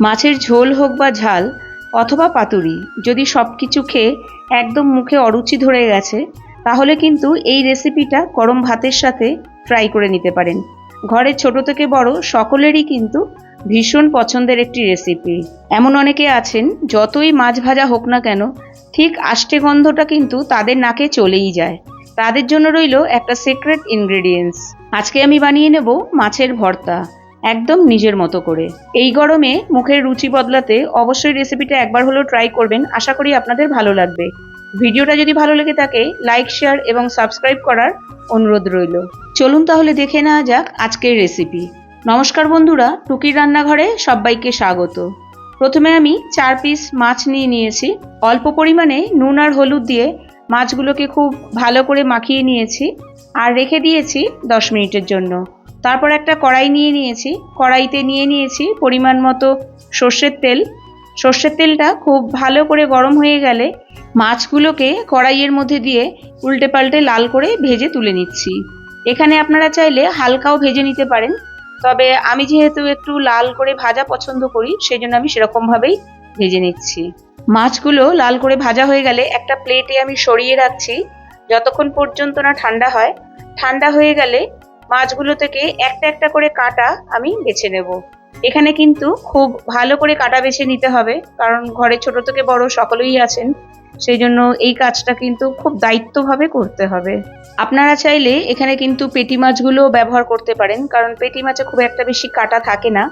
মাছের ঝোল হোক বা ঝাল, অথবা পাতুরি, যদি সব কিছু খেয়ে একদম মুখে অরুচি ধরে গেছে, তাহলে কিন্তু এই রেসিপিটা গরম ভাতের সাথে ট্রাই করে নিতে পারেন। ঘরের ছোট থেকে বড় সকলেরই কিন্তু ভীষণ পছন্দের একটি রেসিপি এমন অনেকে আছেন, যতই মাছ ভাজা হোক না কেন, ঠিক আষ্টে গন্ধটা কিন্তু তাদের নাকে চলেই যায়। তাদের জন্য রইল একটা সিক্রেট ইনগ্রেডিয়েন্টস আজকে আমি বানিয়ে নেব মাছের ভর্তা। একদম নিজের মতো করে। এই গরমে মুখের রুচি বদলাতে অবশ্যই রেসিপিটা একবার হলেও ট্রাই করবেন। আশা করি আপনাদের ভালো লাগবে। ভিডিওটা যদি ভালো লেগে থাকে লাইক শেয়ার এবং সাবস্ক্রাইব করার অনুরোধ রইল। চলুন তাহলে দেখে নেওয়া যাক আজকের রেসিপি নমস্কার বন্ধুরা, টুকির রান্নাঘরে সবাইকে স্বাগত। প্রথমে আমি চার পিস মাছ নিয়ে নিয়েছি। অল্প পরিমাণে নুন আর হলুদ দিয়ে মাছগুলোকে খুব ভালো করে মাখিয়ে নিয়েছি। আর রেখে দিয়েছি দশ মিনিটের জন্য। তারপর একটা কড়াই নিয়ে নিয়েছি। কড়াইতে নিয়ে নিয়েছি পরিমাণ মতো সর্ষের তেল। সর্ষের তেলটা খুব ভালো করে গরম হয়ে গেলে মাছগুলোকে কড়াইয়ের মধ্যে দিয়ে উল্টে পাল্টে লাল করে ভেজে তুলে নিচ্ছি। এখানে আপনারা চাইলে হালকাও ভেজে নিতে পারেন। তবে আমি যেহেতু একটু লাল করে ভাজা পছন্দ করি সেই জন্য আমি সেরকমভাবেই ভেজে নিচ্ছি। মাছগুলো লাল করে ভাজা হয়ে গেলে একটা প্লেটে আমি সরিয়ে রাখছি। যতক্ষণ পর্যন্ত না ঠান্ডা হয়। ঠান্ডা হয়ে গেলে মাছগুলো থেকে একটা একটা করে কাটা আমি বেছে নেব। এখানে কিন্তু খুব ভালো করে কাটা বেছে নিতে হবে, কারণ ঘরে ছোট থেকে বড় সকলেই আছেন, সেই জন্য এই কাজটা কিন্তু খুব দায়িত্বভাবে করতে হবে। আপনারা চাইলে এখানে কিন্তু পেটি মাছগুলো ব্যবহার করতে পারেন, কারণ পেটি মাছে খুব একটা বেশি কাটা থাকে না।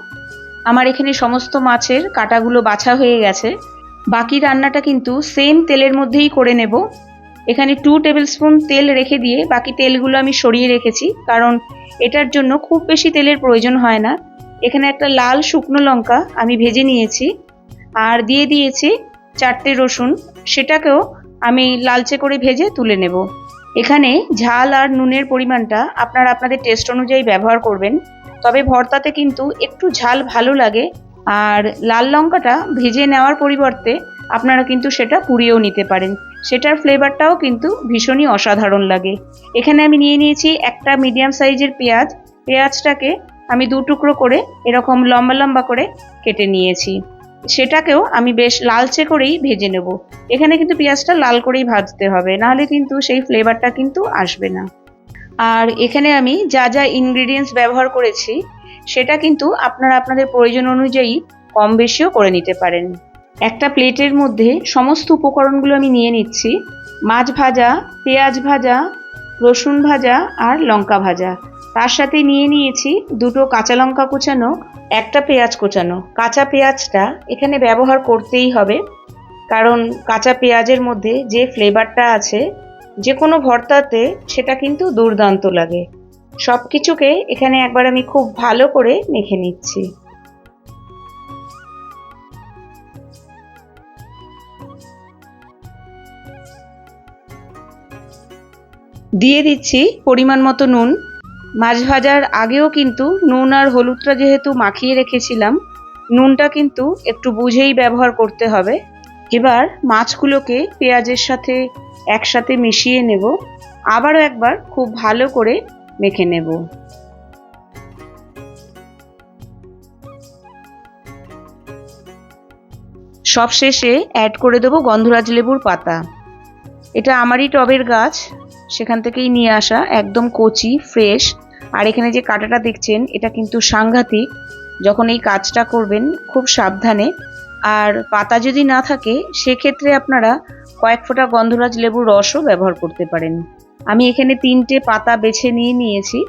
আমার এখানে সমস্ত মাছের কাটাগুলো বাছা হয়ে গেছে। বাকি রান্নাটা কিন্তু সেম তেলের মধ্যেই করে নেব। এখানে টু টেবিল স্পুন তেল রেখে দিয়ে বাকি তেলগুলো আমি সরিয়ে রেখেছি, কারণ এটার জন্য খুব বেশি তেলের প্রয়োজন হয় না। এখানে একটা লাল শুকনো লঙ্কা আমি ভেজে নিয়েছি, আর দিয়ে দিয়েছি চারটে রসুন। সেটাকেও আমি লালচে করে ভেজে তুলে নেব। এখানে ঝাল আর নুনের পরিমাণটা আপনারা আপনাদের টেস্ট অনুযায়ী ব্যবহার করবেন, তবে ভর্তাতে কিন্তু একটু ঝাল ভালো লাগে। আর লাল লঙ্কাটা ভেজে নেওয়ার পরিবর্তে আপনারা কিন্তু সেটা পুড়িয়েও নিতে পারেন। সেটার ফ্লেভারটাও কিন্তু ভীষণই অসাধারণ লাগে। এখানে আমি নিয়ে নিয়েছি একটা মিডিয়াম সাইজের পেঁয়াজ। পেঁয়াজটাকে আমি দু টুকরো করে এরকম লম্বা লম্বা করে কেটে নিয়েছি। সেটাকেও আমি বেশ লালচে করেই ভেজে নেব। এখানে কিন্তু পেঁয়াজটা লাল করেই ভাজতে হবে, নাহলে কিন্তু সেই ফ্লেভারটা কিন্তু আসবে না। আর এখানে আমি যা যা ইনগ্রিডিয়েন্টস ব্যবহার করেছি, সেটা কিন্তু আপনারা আপনাদের প্রয়োজন অনুযায়ী কম বেশিও করে নিতে পারেন। একটা প্লেটের মধ্যে সমস্ত উপকরণগুলো আমি নিয়ে নিচ্ছি। মাছ ভাজা, পেঁয়াজ ভাজা, রসুন ভাজা আর লঙ্কা ভাজা। তার সাথে নিয়ে নিয়েছি দুটো কাঁচা লঙ্কা কুচানো, একটা পেঁয়াজ কোচানো। কাঁচা পেঁয়াজটা এখানে ব্যবহার করতেই হবে, কারণ কাঁচা পেঁয়াজের মধ্যে যে ফ্লেভারটা আছে যে কোনো ভর্তাতে সেটা কিন্তু দুর্দান্ত লাগে। সব কিছুকে এখানে একবার আমি খুব ভালো করে মেখে নিচ্ছি। দিয়ে দিচ্ছি পরিমাণ মতো নুন। মাছ ভাজার আগেও কিন্তু নুন আর হলুদটা যেহেতু মাখিয়ে রেখেছিলাম, নুনটা কিন্তু একটু বুঝেই ব্যবহার করতে হবে। এবার মাছগুলোকে পেঁয়াজের সাথে একসাথে মিশিয়ে নেব। আবারও একবার খুব ভালো করে মেখে নেব। সব শেষে অ্যাড করে দেবো গন্ধরাজ লেবুর পাতা। এটা আমারই টবের গাছ, সেখান থেকেই নিয়ে আসা, একদম কচি ফ্রেশ আর এখানে যে কাঁটাটা দেখছেন, এটা কিন্তু সাংঘাতিক। যখন এই কাজটা করবেন, খুব সাবধানে। আর পাতা যদি না থাকে, সেক্ষেত্রে আপনারা কয়েক ফোঁটা গন্ধরাজ লেবুর রসও ব্যবহার করতে পারেন। আমি এখানে তিনটে পাতা বেছে নিয়ে নিয়েছি।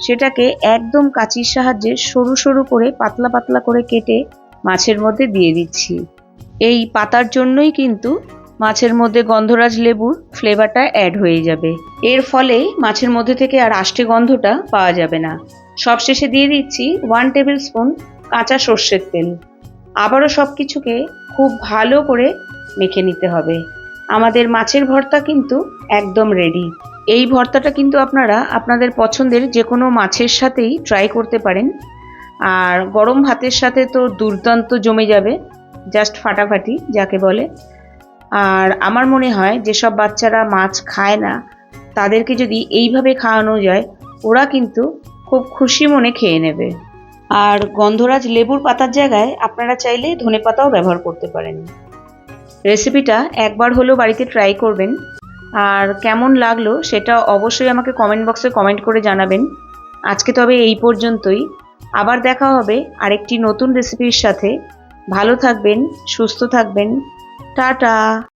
সেটাকে একদম কাঁচির সাহায্যে সরু সরু করে, পাতলা পাতলা করে কেটে মাছের মধ্যে দিয়ে দিচ্ছি। এই পাতার জন্যই কিন্তু মাছের মধ্যে গন্ধরাজ লেবুর ফ্লেভারটা অ্যাড হয়ে যাবে। এর ফলে মাছের মধ্যে থেকে আর আষ্টে গন্ধটা পাওয়া যাবে না। সবশেষে দিয়ে দিচ্ছি ওয়ান টেবিল স্পুন কাঁচা সর্ষের তেল। আবারও সব কিছুকে খুব ভালো করে মেখে নিতে হবে। আমাদের মাছের ভর্তা কিন্তু একদম রেডি এই ভর্তাটা কিন্তু আপনারা আপনাদের পছন্দের যে কোনো মাছের সাথেই ট্রাই করতে পারেন। আর গরম ভাতের সাথে তো দুর্দান্ত জমে যাবে জাস্ট ফাটাফাটি যাকে বলে। আর আমার মনে হয় যেসব বাচ্চারা মাছ খায় না, তাদেরকে যদি এইভাবে খাওয়ানো যায়, ওরা কিন্তু খুব খুশি মনে খেয়ে নেবে। আর গন্ধরাজ লেবুর পাতার জায়গায় আপনারা চাইলে ধনে পাতাও ব্যবহার করতে পারেন। রেসিপিটা একবার হলেও বাড়িতে ট্রাই করবেন। আর কেমন লাগল সেটা অবশ্যই আমাকে কমেন্ট বক্সে কমেন্ট করে জানাবেন। আজকে তবে এই পর্যন্তই। আবার দেখা হবে আরেকটি নতুন রেসিপির সাথে। ভালো থাকবেন, সুস্থ থাকবেন। টাটা